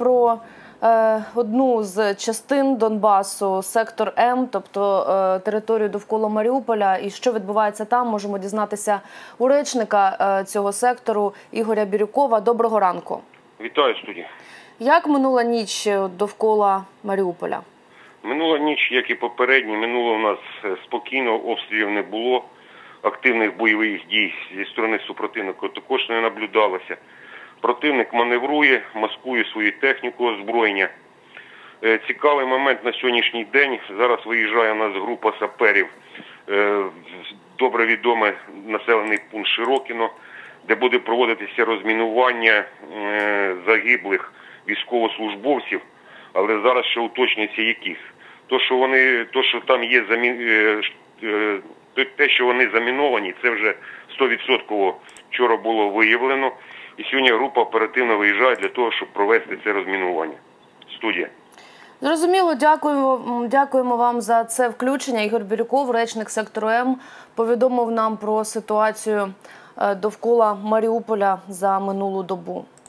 про е, одну з частин Донбасу, сектор М, тобто е, територію довкола Маріуполя. І що відбувається там, можемо дізнатися у речника е, цього сектору Ігоря Бірюкова. Доброго ранку. Вітаю студія. Як минула ніч довкола Маріуполя? Минула ніч, як і попередні, минуло у нас е, спокійно, обстрілів не було, активних бойових дій зі сторони супротивника також не наблюдалося. Противник маневрує, маскує свою техніку озброєння. Е, Цікавий момент на сьогоднішній день. Зараз виїжджає у нас група саперів, е, добре відомий населений пункт Широкіно, де буде проводитися розмінування е, загиблих військовослужбовців, але зараз ще уточнюється яких. То, що вони, то, що там є те, що вони заміновані, це вже 100% вчора було виявлено. І сьогодні група оперативно виїжджає для того, щоб провести це розмінування. Студія. Зрозуміло, дякуємо, дякуємо вам за це включення. Ігор Бірюков, речник сектору М, повідомив нам про ситуацію е, довкола Маріуполя за минулу добу.